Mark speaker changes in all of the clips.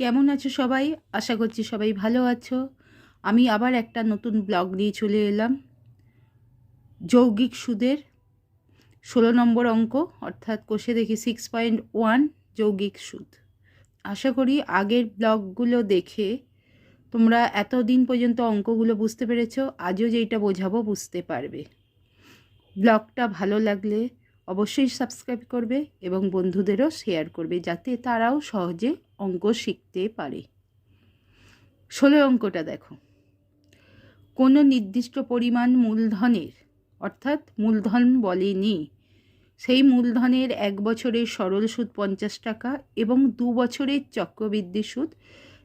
Speaker 1: কেমন আছো সবাই? আশা করছি সবাই ভালো আছো। আমি আবার একটা নতুন ব্লগ নিয়ে চলে এলাম। যৌগিক সুদের ষোলো নম্বর অঙ্ক, অর্থাৎ কোষে দেখি সিক্স পয়েন্ট ওয়ান যৌগিক সুদ। আশা করি আগের ব্লগগুলো দেখে তোমরা এতদিন পর্যন্ত অঙ্কগুলো বুঝতে পেরেছ, আজও যেইটা বোঝাবো বুঝতে পারবে। ব্লগটা ভালো লাগলে অবশ্যই সাবস্ক্রাইব করবে এবং বন্ধুদেরও শেয়ার করবে যাতে তারাও সহজে অঙ্ক শিখতে পারে। ষোলো অঙ্কটা দেখো। কোনো নির্দিষ্ট পরিমাণ মূলধনের, অর্থাৎ মূলধন বলেনি, সেই মূলধনের এক বছরের সরল সুদ পঞ্চাশ টাকা এবং দু বছরের চক্রবৃদ্ধি সুদ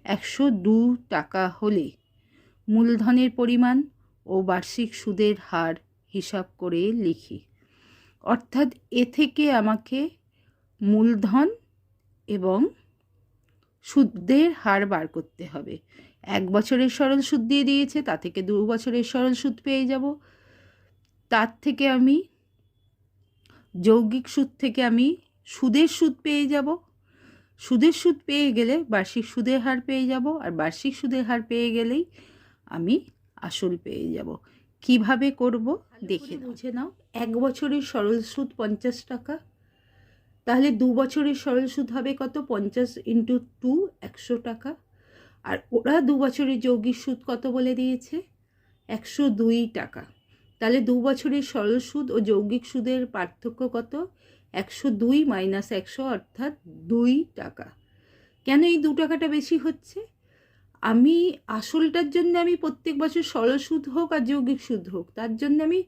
Speaker 1: একশো দু টাকা হলে মূলধনের পরিমাণ ও বার্ষিক সুদের হার হিসাব করে লিখি। অর্থাৎ এ থেকে আমাকে মূলধন এবং সুদের হার বার করতে হবে। এক বছরের সরল সুদ দিয়ে দিয়েছে, তা থেকে দু বছরের সরল সুদ পেয়ে যাব। তার থেকে আমি, যৌগিক সুদ থেকে আমি সুদের সুদ পেয়ে যাব। সুদের সুদ পেয়ে গেলে বার্ষিক সুদের হার পেয়ে যাব, আর বার্ষিক সুদের হার পেয়ে গেলেই আমি আসল পেয়ে যাব। কীভাবে করব দেখে বুঝে নাও। এক বছরের সরল সুদ পঞ্চাশ টাকা। তাহলে দু বছরের সরল সুদ হবে কত? পঞ্চাশ ইন্টু টু একশো টাকা। আর ওরা দু বছরের যৌগিক সুদ কত বলে দিয়েছে? একশো দুই টাকা। তাহলে দু বছরের সরল সুদ ও যৌগিক সুদের পার্থক্য কত? একশো দুই মাইনাস একশো অর্থাৎ দুই টাকা। কেন এই দু টাকাটা বেশি হচ্ছে? আমি আসলটার জন্য আমি প্রত্যেক বছর সরল সুদ হোক আর যৌগিক সুদ হোক, তার জন্য আমি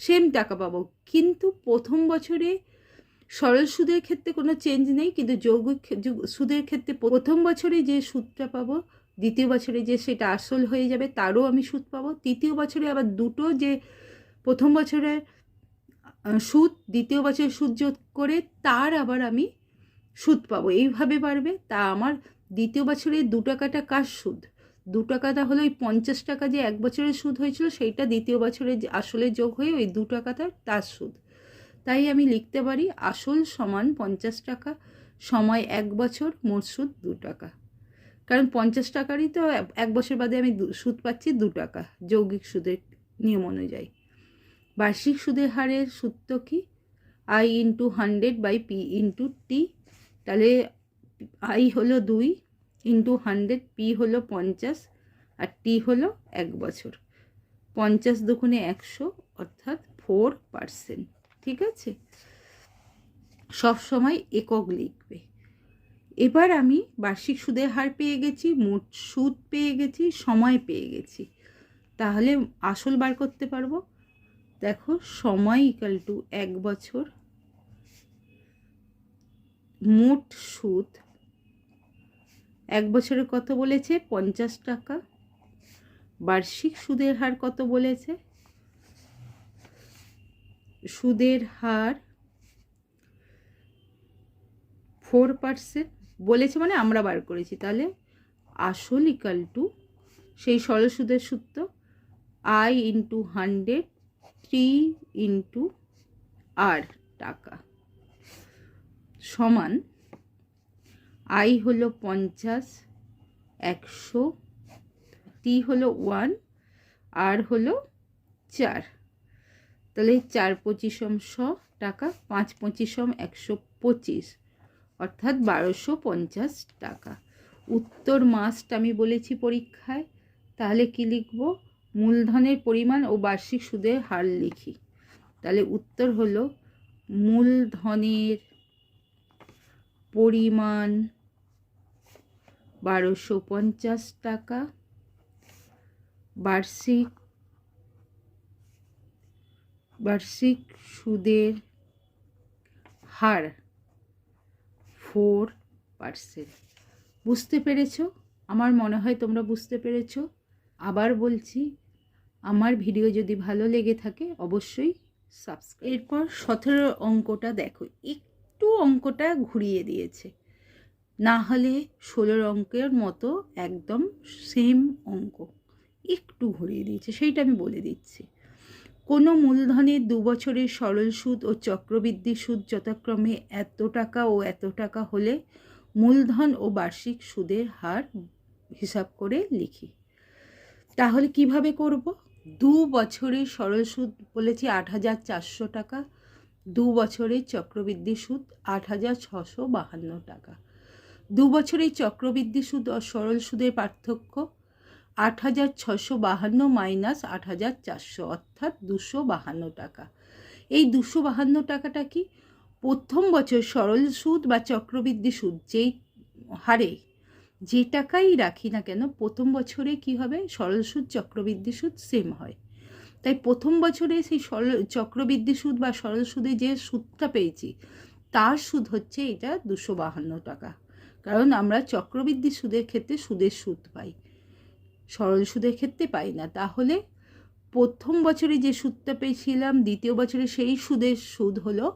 Speaker 1: সেম টাকা পাবো। কিন্তু প্রথম বছরে সরল সুদের ক্ষেত্রে কোনো চেঞ্জ নেই, কিন্তু যৌগিক সুদের ক্ষেত্রে প্রথম বছরে যে সুদটা পাবো, দ্বিতীয় বছরে যে সেটা আসল হয়ে যাবে, তারও আমি সুদ পাবো। তৃতীয় বছরে আবার দুটো যে প্রথম বছরের সুদ, দ্বিতীয় বছরের সুদ যোগ করে তার আবার আমি সুদ পাবো। এইভাবে পারবে তা আমার দ্বিতীয় বছরে দু টাকাটা কার সুদ? দু টাকাটা হলো ওই পঞ্চাশ টাকা যে এক বছরের সুদ হয়েছিল, সেইটা দ্বিতীয় বছরে আসলে যোগ হয়ে ওই দু টাকাটা তার সুদ। তাই আমি লিখতে পারি আসল সমান পঞ্চাশ টাকা, সময় এক বছর, মোট সুদ দু টাকা। কারণ পঞ্চাশ টাকারই তো এক বছর বাদে আমি সুদ পাচ্ছি দু টাকা, যৌগিক সুদের নিয়ম অনুযায়ী। বার্ষিক সুদের হারের সূত্র কি? I into hundred by P into T তাহলে আই হলো দুই ইন্টু হান্ড্রেড পি হলো পঞ্চাশ আর টি হলো এক বছর। পঞ্চাশ দুগুণে একশো অর্থাৎ ফোর পারসেন্ট ঠিক আছে? সব সময় একক লিখবে। এবার আমি বার্ষিক সুদের হার পেয়ে গেছি, মোট সুদ পেয়ে গেছি, সময় পেয়ে গেছি। তাহলে আসল বার করতে পারব? দেখো, সময় ইকাল টু এক বছর, মোট সুদ এক বছরে কত বলেছে? পঞ্চাশ টাকা। বার্ষিক সুদের হার কত বলেছে? সুদের হার ফোর পার্সেন্ট বলেছে মানে আমরা বার করেছি। তাহলে আসল ইকাল টু সেই সরল সুদের সূত্র I into hundred three into R টাকা সমান আই হলো পঞ্চাশ, একশো টি হলো ওয়ান আর হলো চার। তাহলে চার পঁচিশম শ টাকা, পাঁচ পঁচিশম একশো পঁচিশ, অর্থাৎ বারোশো পঞ্চাশ টাকা। উত্তর মাসটা আমি বলেছি পরীক্ষায়, তাহলে কি লিখব? মূলধনের পরিমাণ ও বার্ষিক সুদের হার লিখি। তাহলে উত্তর হলো মূলধনের পরিমাণ বারোশো পঞ্চাশ টাকা। বার্ষিক বার্ষিক সুদের হার ফোর পার্সেন্ট। বুঝতে পেরেছ? আমার মনে হয় তোমরা বুঝতে পেরেছ। আবার বলছি, আমার ভিডিও যদি ভালো লেগে থাকে, অবশ্যই সাবস্ক্রাইব এরপর সতেরো অঙ্কটা দেখো। একটু অঙ্কটা ঘুরিয়ে দিয়েছে। না হলে ষোলোর অঙ্কের মতো একদম সেম অঙ্ক একটু ঘুরিয়ে দিয়েছে, সেইটা আমি বলে দিচ্ছি। কোনো মূলধনের দু বছরের সরল সুদ ও চক্রবৃদ্ধি সুদ যথাক্রমে এত টাকা ও এত টাকা হলে মূলধন ও বার্ষিক সুদের হার হিসাব করে লিখি। তাহলে কীভাবে করব? দু বছরের সরল সুদ বলেছি আট হাজার চারশো টাকা দু বছরের চক্রবৃদ্ধি সুদ আট হাজার ছশো বাহান্ন টাকা। দু বছরের চক্রবৃদ্ধি সুদ ও সরল সুদের পার্থক্য আট হাজার ছশো বাহান্ন মাইনাস আট হাজার চারশো, অর্থাৎ দুশো বাহান্ন টাকা। এই দুশো বাহান্ন টাকাটা কি? প্রথম বছর সরল সুদ বা চক্রবৃদ্ধি সুদ যেই হারে যে টাকাই রাখি না কেন, প্রথম বছরে কি হবে? সরল সুদ, চক্রবৃদ্ধি সুদ সেম হয়। তাই প্রথম বছরে সেই সরল চক্রবৃদ্ধি সুদ বা সরল সুদে যে সুদটা পেয়েছি, তার সুদ হচ্ছে এটা দুশো বাহান্ন টাকা। কারণ আমরা চক্রবৃদ্ধি সুদের ক্ষেত্রে সুদের সুদ পাই। সরল সুদের ক্ষেত্রে পাই না। তাহলে প্রথম বছরে যে সুদটা পেয়েছিলাম, দ্বিতীয় বছরে সেই সুদের সুদ হলো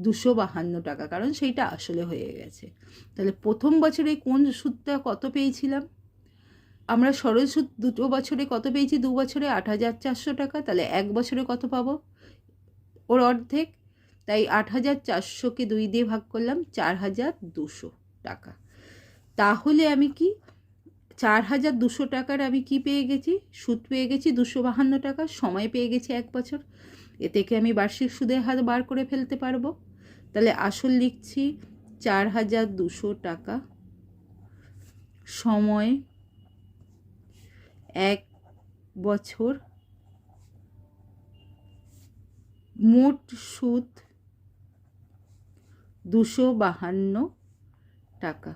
Speaker 1: দুশো বাহান্ন টাকা। কারণ সেইটা আসলে হয়ে গেছে। তাহলে প্রথম বছরে কোন সুদটা কত পেয়েছিলাম? আমরা সরল সুদ দুটো বছরে কত পেয়েছি? দু বছরে আট হাজার চারশো টাকা, তাহলে এক বছরে কত পাবো? ওর অর্ধেক। তাই আট হাজার চারশোকে দুই দিয়ে ভাগ করলাম, চার হাজার দুশো টাকা। তাহলে আমি কি, চার হাজার দুশো টাকার আমি কি পেয়ে গেছি? সুদ পেয়ে গেছি দুশো বাহান্ন টাকা, সময় পেয়ে গেছি এক বছর। এ থেকে আমি বার্ষিক সুদের হার বার করে ফেলতে পারব। তাহলে আসল লিখছি, চার হাজার দুশো টাকা সময় এক বছর মোট সুদ দুশো বাহান্ন টাকা।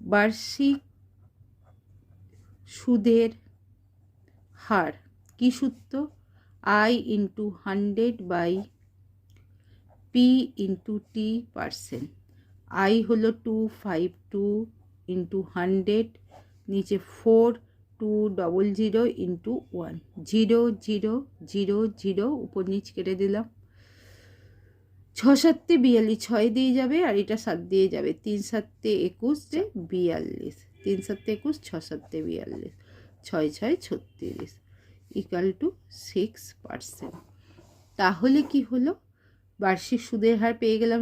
Speaker 1: বার্ষিক সুদের হার কি সূত্র? I into hundred by P into T percent I হলো two five two into hundred নিচে four two double zero into one zero zero zero zero উপর নিচ কেটে দিলাম। ছ সাতে বিয়াল্লিশ, ছয় দিয়ে যাবে আর এটা সাত দিয়ে যাবে। তিন সাতে একুশ বিয়াল্লিশ। তিন সাতে একুশ, ছ সাতে বিয়াল্লিশ। ছয় ছয়, ছত্রিশ। ইকাল টু সিক্স পারসেন্ট তাহলে কি হলো? বার্ষিক সুদের হার পেয়ে গেলাম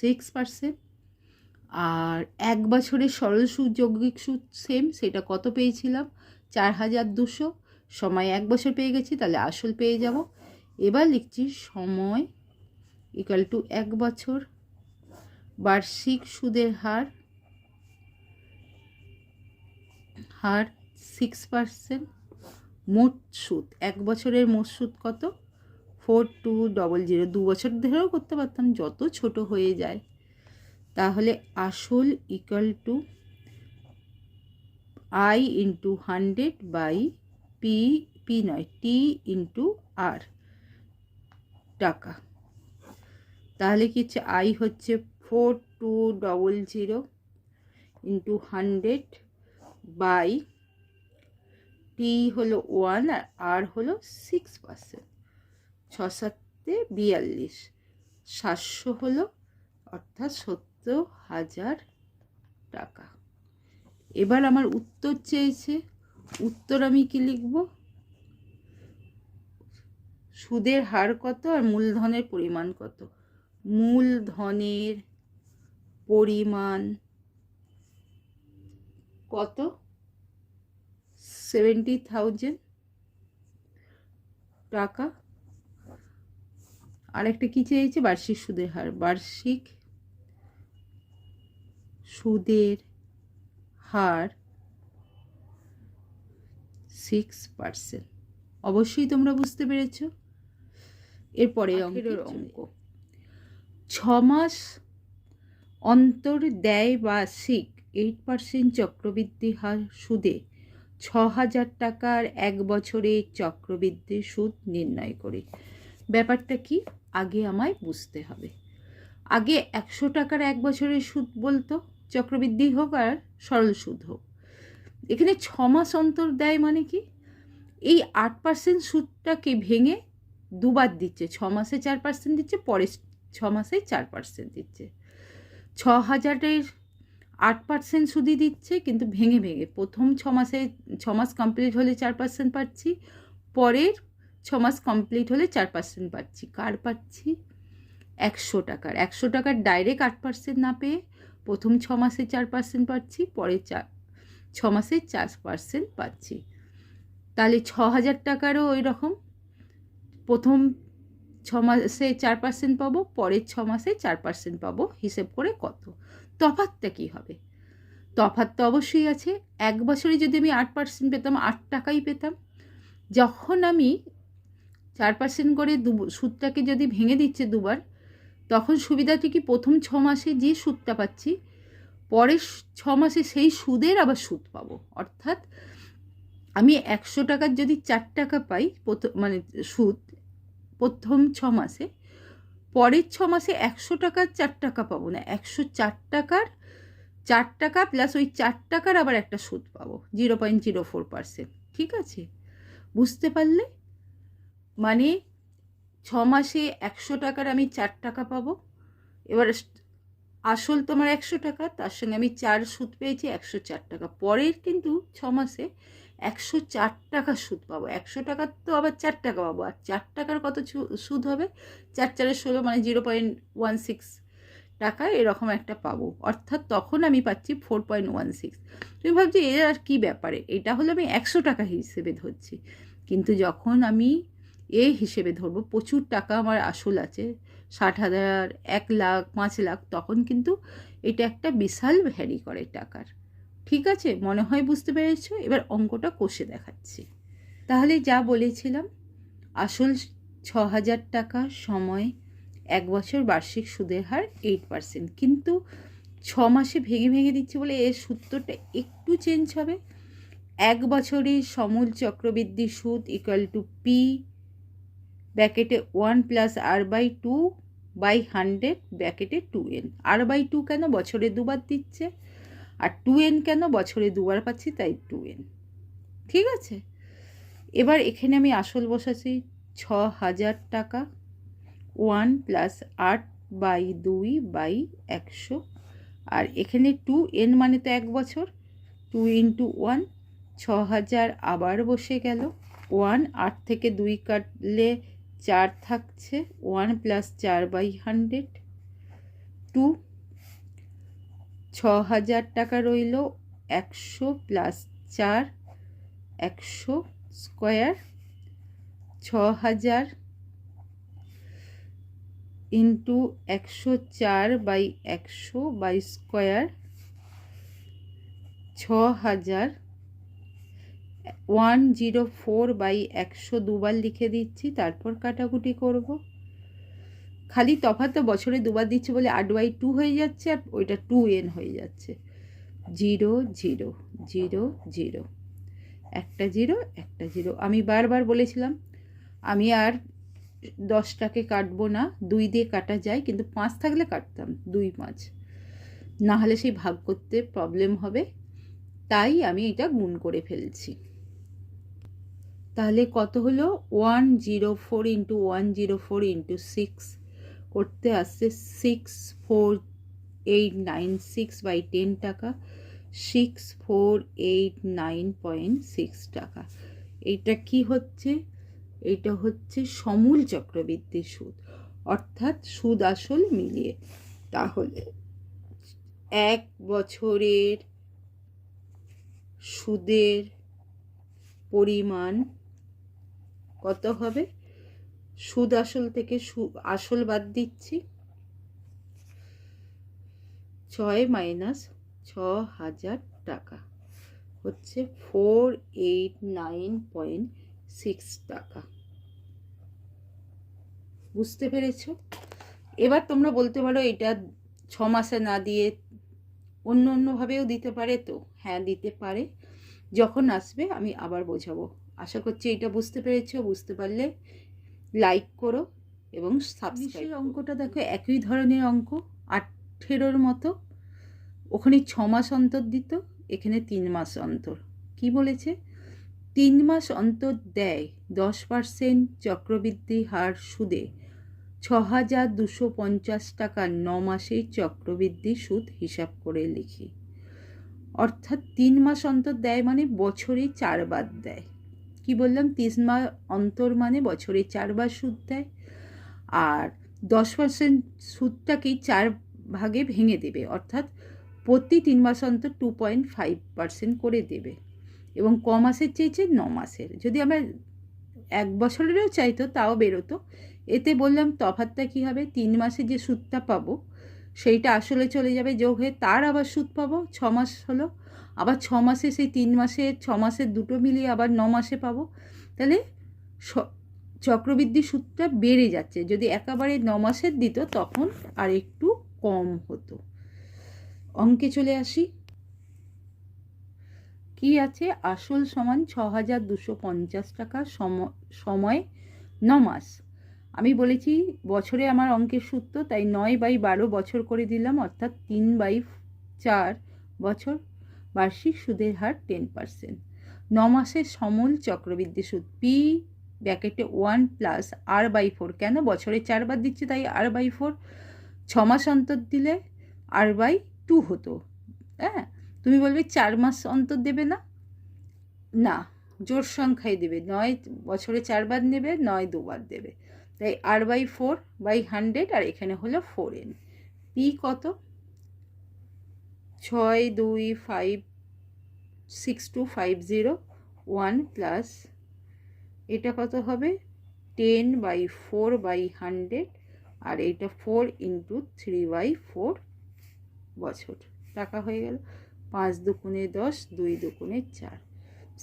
Speaker 1: সিক্স পারসেন্ট আর এক বছরের সরল সুদ যৌগিক সুদ সেম সেটা কত পেয়েছিলাম? চার হাজার দুশো। সময় এক বছর পেয়ে গেছি, তাহলে আসল পেয়ে যাব। এবার লিখছি সময় ইকাল টু এক বছর। বার্ষিক সুদের হার হার সিক্স পার্সেন্ট মোট সুদ, এক বছরের মোট সুদ কত? ফোর টু ডবল জিরো দু বছর ধরেও করতে পারতাম, যত ছোট হয়ে যায়। তাহলে আসল equal to I into hundred by P P নয় টি ইন্টু আর টাকা। তাহলে কি হচ্ছে? আই হচ্ছে four two double zero into hundred by T হলো ওয়ান আর আর হলো সিক্স পার্সেন্ট ছ সাতে বিয়াল্লিশ, সাতশো হলো অর্থাৎ সত্তর। হাজার টাকা। এবার আমার উত্তর চেয়েছে। উত্তর আমি কি লিখব? সুদের হার কত আর মূলধনের পরিমাণ কত? মূলধনের পরিমাণ কত? সেভেন্টি থাউজেন্ড টাকা। আরেকটা কী চেয়েছে? বার্ষিক সুদের হার। বার্ষিক সুদের হার সিক্স পার্সেন্ট অবশ্যই তোমরা বুঝতে পেরেছ। এরপরে অঙ্কের অঙ্ক। ছ মাস অন্তর দেয় বার্ষিক এইট পার্সেন্ট চক্রবৃদ্ধি হার সুদে। ছ হাজার টাকার এক বছরে চক্রবৃদ্ধি সুদ নির্ণয় করি। ব্যাপারটা কি? আগে আমায় বুঝতে হবে। আগে একশো টাকার এক বছরের সুদ বলতো। চক্রবৃদ্ধি হোক আর সরল সুদ হোক। এখানে ছ মাস অন্তর দেয় মানে কি? এই আট পার্সেন্ট সুদটাকে ভেঙে দুবার দিচ্ছে। ছ মাসে চার পার্সেন্ট দিচ্ছে, পরে ছ মাসে চার পার্সেন্ট দিচ্ছে। ছ হাজারের আট পার্সেন্ট সুদই দিচ্ছে, কিন্তু ভেঙে ভেঙে। প্রথম ছ মাসে, ছ মাস কমপ্লিট হলে চার পার্সেন্ট পাচ্ছি, পরের ছ মাস কমপ্লিট হলে চার পার্সেন্ট পাচ্ছি। কার পাচ্ছি? একশো টাকার। একশো টাকার ডাইরেক্ট আট পার্সেন্ট না পেয়ে প্রথম ছ মাসে চার পার্সেন্ট পাচ্ছি, পরে চার ছ মাসে চার পার্সেন্ট পাচ্ছি। তাহলে ছ হাজার টাকারও ওই রকম প্রথম ছ মাসে চার পার্সেন্ট পাবো পরের ছ মাসে চার পার্সেন্ট পাবো, হিসেব করে কত? তফাতটা কী হবে? তফাৎ তো অবশ্যই আছে। এক বছরে যদি আমি আট পার্সেন্ট পেতাম, আট টাকাই পেতাম। যখন আমি চার পার্সেন্ট করে দু, সুদটাকে যদি ভেঙে দিচ্ছে দুবার তখন সুবিধাটি কি প্রথম ছ মাসে যে সুদটা পাচ্ছি, পরের ছ মাসে সেই সুদের আবার সুদ পাবো। অর্থাৎ আমি একশো টাকার যদি চার টাকা পাই প্রথম মানে সুদ প্রথম ছ মাসে, পরের ছ মাসে একশো টাকার চার টাকা পাবো না। একশো চার টাকার চার টাকা প্লাস ওই চার টাকার আবার একটা সুদ পাবো zero point zero four percent ঠিক আছে? বুঝতে পারলে? মানে ছ মাসে একশো টাকার আমি চার টাকা পাবো। এবার আসল তোমার একশো টাকা, তার সঙ্গে আমি চার সুদ পেয়েছি, একশো চার টাকা। পরের কিন্তু ছ মাসে একশো চার টাকা সুদ পাবো। একশো টাকার তো আবার চার টাকা পাবো। আর চার টাকার কত সুদ হবে? চার চারের ষোলো মানে জিরো পয়েন্ট ওয়ান সিক্স টাকা এরকম একটা পাবো। অর্থাৎ তখন আমি পাচ্ছি ফোর পয়েন্ট ওয়ান সিক্স। তুমি ভাবছি, এর আর কী ব্যাপারে? এটা হলো আমি একশো টাকা হিসেবে ধরছি। কিন্তু যখন আমি এ হিসেবে ধরবো, প্রচুর টাকা আমার আসল আছে, ষাট হাজার, এক লাখ, পাঁচ লাখ, তখন কিন্তু এটা একটা বিশাল ভ্যারি করে টাকার। ঠিক আছে, মনে হয় বুঝতে পেরেছ? এবার অঙ্কটা কষে দেখাচ্ছি। তাহলে যা বলেছিলাম, আসল ছ হাজার টাকা সময় এক বছর বার্ষিক সুদের হার এইট পার্সেন্ট কিন্তু ছ মাসে ভেঙে ভেঙে দিচ্ছে বলে এর সূত্রটা একটু চেঞ্জ হবে। এক বছরের সমূল চক্রবৃদ্ধি সুদ equal to P ব্যাকেটে one plus R by two by hundred ব্যাকেটে two N. R by two কেন বছরে দুবার দিচ্ছে? আর টু এন কেন বছরে দুবার পাচ্ছি? তাই টু এন। ঠিক আছে? এবার এখানে আমি আসল বসাচ্ছি। ছ হাজার টাকা। ওয়ান প্লাস আট বাই দুই বাই একশো। আর এখানে টু এন মানে তো এক বছর। টু ইন্টু ওয়ান, ছ হাজার আবার বসে গেল। ওয়ান আট থেকে দুই কাটলে চার থাকছে ওয়ান প্লাস চার বাই হান্ড্রেড টু ছ হাজার টাকা রইল, একশো প্লাস চার, একশো স্কোয়ার ছ হাজার ইন্টু একশো চার বাই একশো বাই স্কোয়ার ছ হাজার ওয়ান জিরো ফোর বাই একশো দুবার লিখে দিচ্ছি, তারপর কাটাকুটি করব। খালি তফাৎ বছরে দুবার দিচ্ছি বলে আট বাই টু হয়ে যাচ্ছে আর ওইটা টু এন হয়ে যাচ্ছে। জিরো জিরো জিরো জিরো একটা জিরো একটা জিরো আমি বারবার বলেছিলাম, আমি আর দশটাকে কাটবো না, দুই দিয়ে কাটা যায়, কিন্তু পাঁচ থাকলে কাটতাম, দুই পাঁচ। না হলে সেই ভাগ করতে প্রবলেম হবে। তাই আমি এটা গুণ করে ফেলছি। তাহলে কত হলো? One zero four into one zero four into six করতে আসছে six four eight nine six by ten টাকা। Six four eight nine point six টাকা। এইটা কি হচ্ছে? এটা হচ্ছে সমূল চক্রবৃদ্ধি সুদ। অর্থাৎ সুদ আসল মিলিয়ে। তাহলে এক বছরের সুদের পরিমাণ কত হবে? সুদ আসল থেকে আসল বাদ দিচ্ছি। ছয় মাইনাস ছ হাজার টাকা হচ্ছে four eight nine point six টাকা। বুঝতে পেরেছ? এবার তোমরা বলতে পারো এটা ছ মাসে না দিয়ে অন্য অন্যভাবেও দিতে পারে তো? হ্যাঁ দিতে পারে। যখন আসবে আমি আবার বোঝাবো। আশা করছি এটা বুঝতে পেরেছ বুঝতে পারলে লাইক করো এবং সাবস্ক্রাইব অঙ্কটা দেখো একই ধরনের অঙ্ক আঠেরোর মতো। ওখানে ছ মাস অন্তর দিত এখানে তিন মাস অন্তর। কি বলেছে? তিন মাস অন্তর দেয় দশ পার্সেন্ট চক্রবৃদ্ধি হার সুদে। ছ হাজার দুশো পঞ্চাশ টাকা ন মাসে চক্রবৃদ্ধি সুদ হিসাব করে লিখি। অর্থাৎ তিন মাস অন্তর দেয় মানে বছরে চারবার দেয়। কি বললাম? তিন মাস অন্তর মানে বছরে চারবার সুদ দেয়। আর দশ পার্সেন্ট সুদটাকেই চার ভাগে ভেঙে দেবে। অর্থাৎ প্রতি তিন মাস অন্তর টু পয়েন্ট ফাইভ পার্সেন্ট করে দেবে। এবং ক মাসের চেয়েছে ন মাসের। যদি আমরা এক বছরেরও চাইতো তাও বেরোতো। এতে বললাম তফাতটা কী হবে? তিন মাসে যে সুদটা পাবো, সেইটা আসলে চলে যাবে। যোগ হয়ে তার আবার সুদ পাবো। ছ মাস হলো আবার ছ মাসে সেই তিন মাসে, ছ মাসের দুটো মিলিয়ে আবার ন মাসে পাবো। তাহলে চক্রবৃদ্ধি সুদটা বেড়ে যাচ্ছে। যদি একেবারে ন মাসের দিত, তখন আর একটু কম হতো। অঙ্কে চলে আসি। কি আছে? আসল সমান ছ হাজার দুশো পঞ্চাশ টাকা সময় ন মাস। আমি বলেছি, বছরে আমার অঙ্কের সূত্র, তাই নয় বাই বারো বছর করে দিলাম, অর্থাৎ তিন বাই চার বছর বার্ষিক সুদের হার টেন পার্সেন্ট ন মাসের সমল চক্রবৃদ্ধি সুদ P ব্যাকেটে one plus R by four কেন? বছরে চারবার দিচ্ছে, তাই আর বাই ফোর ছ মাস অন্তর দিলে আর বাই টু হতো। হ্যাঁ? তুমি বলবে চার মাস অন্তর দেবে না? না, জোর সংখ্যায় দেবে। নয় বছরে চারবার নেবে, নয় দুবার দেবে। তাই R by four by hundred আর এখানে হলো ফোর এন পি কত? ছয় দুই five six two five zero one plus এটা কত হবে? Ten by four by hundred আর এইটা four into three by four বছর। টাকা হয়ে গেল। পাঁচ দুকুনে দশ, দুই দুকুনে চার।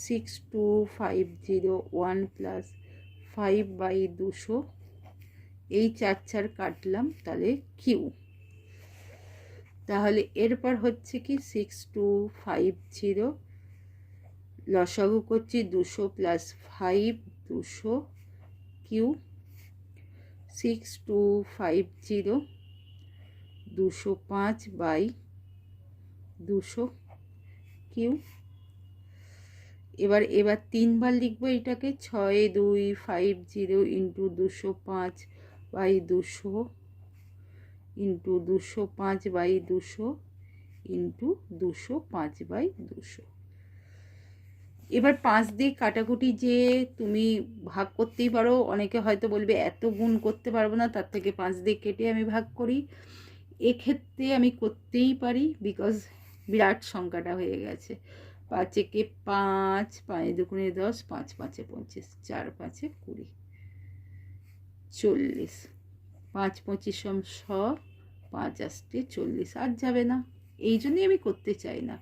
Speaker 1: Six two five zero one plus five by দুশো। এই চার চার কাটলাম তাহলে কিউ তাহলে এরপর হচ্ছে কি সিক্স টু ফাইভ জিরো লসাগু করছি দুশো প্লাস ফাইভ দুশো Q six two five zero দুশো পাঁচ বাই দুশো কিউ। এবার এবার তিনবার লিখব এটাকে, ছয় দুই ফাইভ জিরো ইন্টু দুশো পাঁচ বাই দুশো ইন্টু দুশো পাঁচ বাই দুশো ইন্টু দুশো পাঁচ বাই দুশো। এবার পাঁচ দিয়ে কাটাকুটি যে তুমি ভাগ করতেই পারো, অনেকে হয়তো বলবে এত গুণ করতে পারব না, তার থেকে পাঁচ দিয়ে কেটে আমি ভাগ করি। এক্ষেত্রে আমি করতেই পারি বিকজ বিরাট সংখ্যাটা হয়ে গেছে। পাঁচ একে পাঁচ পাঁচ দুগুণে দশ, পাঁচ, পাঁচে পঁচিশ, চার, পাঁচে কুড়ি, চল্লিশ। পাঁচ পঁচিশ শ পাঁচ আসতে চল্লিশ, আর যাবে না। এই জন্যই আমি করতে চাই না।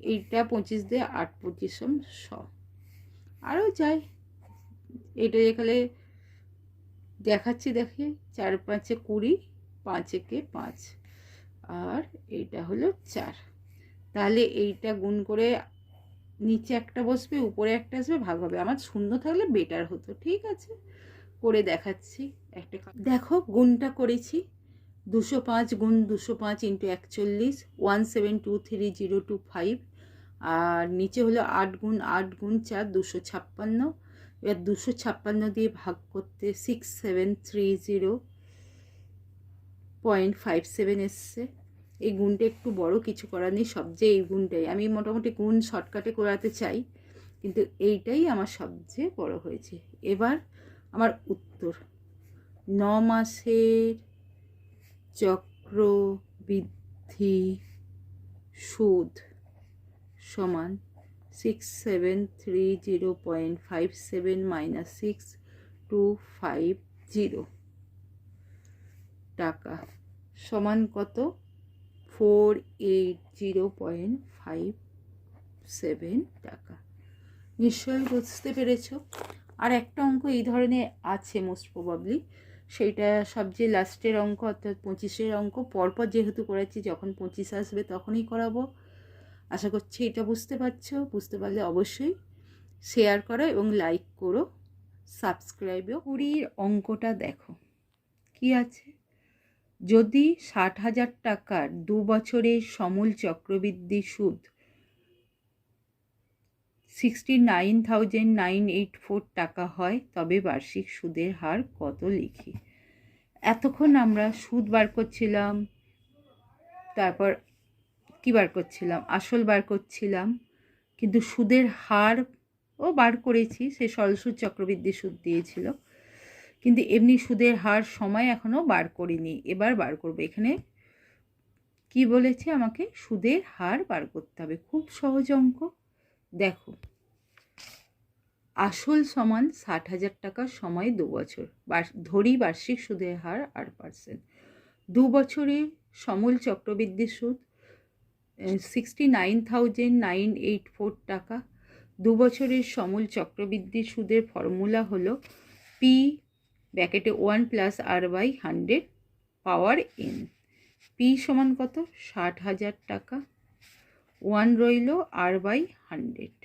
Speaker 1: এইটা পঁচিশ দিয়ে আট পঁচিশ শ আরও যাই। এটা এখানে দেখাচ্ছি, দেখে। চার পাঁচে কুড়ি, পাঁচ একে পাঁচ। আর এইটা হলো চার। তাহলে এইটা গুণ করে নিচে একটা বসবে, উপরে একটা আসবে, ভাগ হবে। আমার শূন্য থাকলে বেটার হতো। ঠিক আছে? করে দেখাচ্ছি। একটা দেখো, গুণটা করেছি। দুশো পাঁচ গুণ দুশো পাঁচ ইন্টু একচল্লিশ one seven two three zero two five আর নিচে হলো আট গুণ আট গুণ চার, দুশো ছাপ্পান্ন। এবার দুশো ছাপ্পান্ন দিয়ে ভাগ করতে six seven three zero point five seven এসছে। এই গুণটা একটু বড়, কিছু করার নেই সবচেয়ে এই গুণটাই। আমি মোটামুটি গুণ শর্টকাটে করাতে চাই, কিন্তু এইটাই আমার সবচেয়ে বড় হয়েছে। এবার আমার উত্তর। ন মাসের চক্রবৃদ্ধি সুদ সমান six seven three zero point five seven minus six two five zero টাকা সমান কত? Four eight zero point five seven টাকা। নিশ্চয়ই বুঝতে পেরেছ। আর একটা অঙ্ক এই ধরনের আছে মোস্ট প্রবাবলি সেইটা সবচেয়ে লাস্টের অঙ্ক, অর্থাৎ পঁচিশের অঙ্ক। পরপর যেহেতু করেছি, যখন পঁচিশ আসবে তখনই করাবো। আশা করছি এটা বুঝতে পারছ। বুঝতে পারলে অবশ্যই শেয়ার করো এবং লাইক করো সাবস্ক্রাইবও কুড়ির অঙ্কটা দেখো। কি আছে? যদি ষাট হাজার টাকার দু বছরের সমল চক্রবৃদ্ধি সুদ sixty nine thousand nine eight four টাকা হয়, তবে বার্ষিক সুদের হার কত লিখি? এতক্ষণ আমরা সুদ বার করছিলাম, তারপর কী বার করছিলাম? আসল বার করছিলাম, কিন্তু সুদের হার ও বার করেছি, সে সরলসুদ চক্রবৃদ্ধি সুদ দিয়েছিল, কিন্তু এমনি সুদের হার সময় এখনও বার করিনি, এবার বার করব। এখানে কি বলেছে আমাকে? সুদের হার বার করতে হবে, খুব সহজ অঙ্ক। দেখো। আসল সমান ষাট হাজার টাকা সময় দু বছর। ধরি বার্ষিক সুদের হার আট পার্সেন্ট দু বছরে সমল চক্রবৃদ্ধি সুদ sixty nine thousand nine eight four টাকা। দু বছরের সমল চক্রবৃদ্ধি সুদের ফর্মুলা হলো P ব্যাকেটে one plus R by hundred power N P সমান কত? ষাট হাজার টাকা। ওয়ান রইল R by hundred.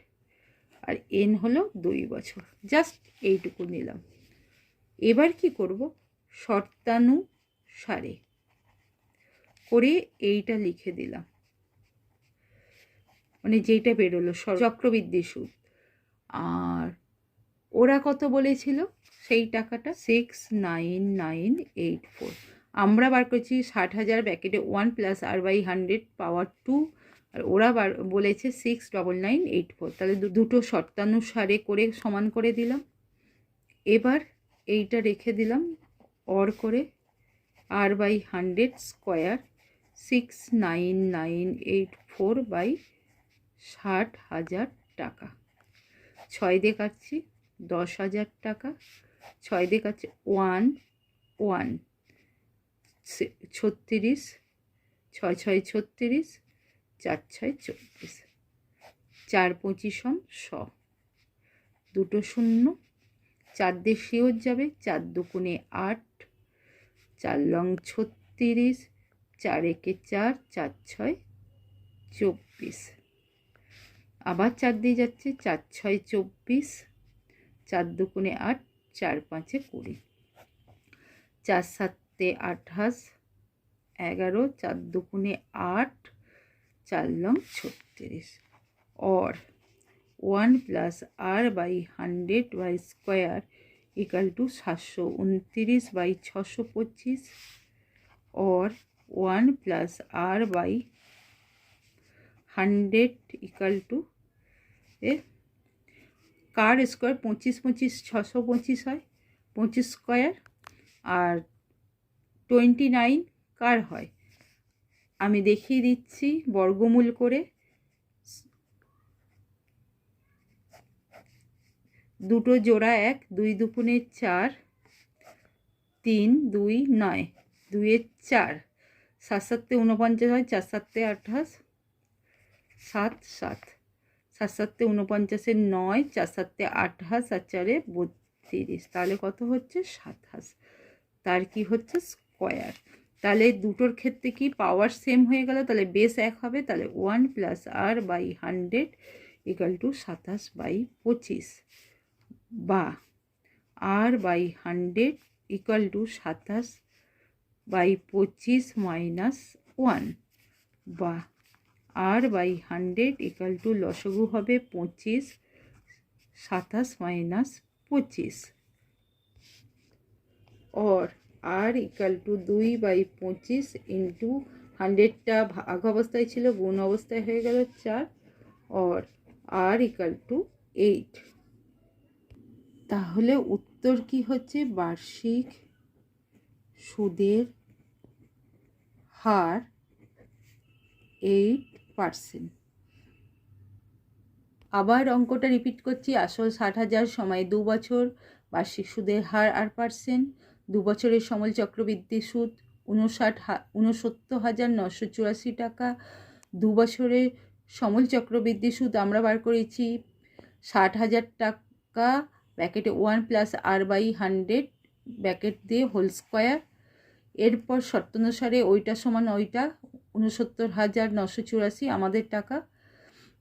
Speaker 1: R N হলো দুই বছর। জাস্ট এইটুকু নিলাম। এবার কি করব? শর্তানুসারে করে এইটা লিখে দিলাম। মানে যেইটা বেরোলো চক্রবৃদ্ধি সুদ। আর ওরা কত বলেছিল? সেই টাকাটা six nine nine eight four. আমরা বার করছি ষাট হাজার ব্যাকেটে one plus R by hundred power two আর ওরা বলেছে six double nine eight four তাহলে দুটো শর্তানুসারে করে, সমান করে দিলাম। এবার এইটা রেখে দিলাম অর করে R by hundred square six nine nine eight four by ষাট হাজার টাকা। ছয় কাটছি, দশ হাজার টাকা। ছয় কাটছি ওয়ান ওয়ান ছত্রিশ, ছয় ছয়, ছত্রিশ চার ছয় চব্বিশ। চার পঁচিশম শ। দুটো শূন্য। চার দিয়ে শিওর যাবে। চার দুকুনে আট। চার লং ছত্রিশ। চার একে চার চার ছয় চব্বিশ। আবার চার দিয়ে যাচ্ছে, চার ছয় চব্বিশ। চার দুকুনে আট, চার পাঁচে কুড়ি। চার সাতে আঠাশ, এগারো, চার দুকুনে আট। চার লং ছত্রিশ। Or one plus R by hundred by square equal to সাতশো উনত্রিশ বাই ছশো পঁচিশ। Or one plus R by hundred equal to এ কার স্কোয়ার পঁচিশ পঁচিশ ছশো পঁচিশ হয়, পঁচিশ স্কোয়ার আর টোয়েন্টি নাইন কার হয়। আমি দেখিয়ে দিচ্ছি বর্গমূল করে। দুটো জোড়া এক, দুই দুপুনে চার, তিন, দুই, নয়, দুইয়ের চার। সাত সাততে উনপঞ্চাশ হয়, চার সাততে আঠাশ, সাত সাত। সাত সাততে উনপঞ্চাশের নয়, চার সাততে আঠাশ, আর চারে বত্রিশ। তাহলে কত হচ্ছে? সাতাশ। তার কি হচ্ছে? স্কোয়ার। তাহলে দুটোর ক্ষেত্রে কি পাওয়ার সেম হয়ে গেল? তাহলে বেস এক হবে, তাহলে one plus R by hundred equal to সাতাশ বাই পঁচিশ বা R by hundred equal to সাতাশ বাই পঁচিশ মাইনাস ওয়ান বা R by hundred equal to লসগু হবে পঁচিশ, সাতাশ মাইনাস পঁচিশ। অর আর ইকাল টু দুই বাই পঁচিশ ইন্টু হান্ড্রেডটা ভাগ অবস্থায় ছিল, গুণ অবস্থায় হয়ে গেল চার or R equal to eight তাহলে উত্তর কি হচ্ছে? বার্ষিক সুদের হার এইট পারসেন্ট আবার অঙ্কটা রিপিট করছি, আসল ষাট হাজার সময় দু বছর, বার্ষিক সুদের হার আট পার্সেন্ট দু বছরের সমল চক্রবৃদ্ধি সুদ উনষাট উনসত্তর হাজার নশো চুরাশি টাকা। দু বছরের সমল চক্রবৃদ্ধি সুদ আমরা বার করেছি ষাট হাজার টাকা ব্যাকেটে one plus R by hundred bracket দিয়ে হোল স্কোয়ার। এরপর শর্তানুসারে ওইটা সমান ওইটা উনসত্তর হাজার নশো চুরাশি আমাদের টাকা।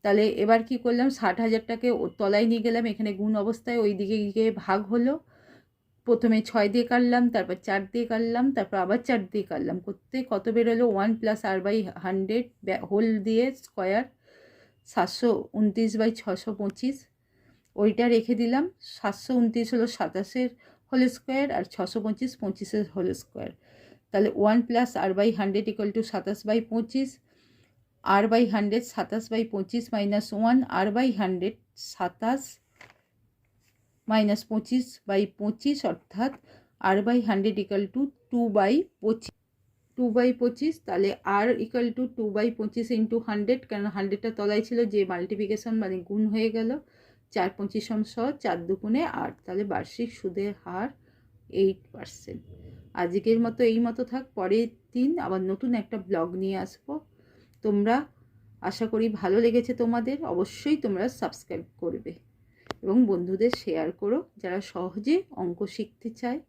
Speaker 1: তাহলে এবার কি করলাম? ষাট হাজারটাকে তলায় নিয়ে গেলাম, এখানে গুণ অবস্থায় ওই দিকে গিয়ে ভাগ হলো। প্রথমে ছয় দিয়ে কাটলাম, তারপর চার দিয়ে কাটলাম, তারপর আবার চার দিয়ে কাটলাম। করতে কত বেরোলো? One plus R by hundred whole দিয়ে স্কোয়ার সাতশো উনত্রিশ বাই ছশো পঁচিশ। ওইটা রেখে দিলাম, সাতশো উনত্রিশ হলো সাতাশের হোল স্কোয়ার আর ছশো পঁচিশ পঁচিশের হোল স্কোয়ার। তাহলে one plus R by hundred equal to সাতাশ বাই পঁচিশ, আর বাই হান্ড্রেড সাতাশ বাই পঁচিশ minus one R by hundred সাতাশ মাইনাস পঁচিশ বাই পঁচিশ অর্থাৎ R by hundred equal to two by পঁচিশ। টু বাই পঁচিশ, তাহলে R equal to two by পঁচিশ ইন্টু হান্ড্রেড কারণ হান্ড্রেডটা তলায় ছিল, যে মাল্টিপ্লিকেশন মানে গুণ হয়ে গেল। চার পঁচিশম ছ চার দুগুণে আট, তাহলে বার্ষিক সুদের হার এইট পার্সেন্ট আজকের মতো এই মতো থাক, পরের দিন আবার নতুন একটা ব্লগ নিয়ে আসব। তোমরা, আশা করি ভালো লেগেছে তোমাদের, অবশ্যই তোমরা সাবস্ক্রাইব করবে। এবং বন্ধুদের শেয়ার করো যারা সহজে অঙ্ক শিখতে চায়।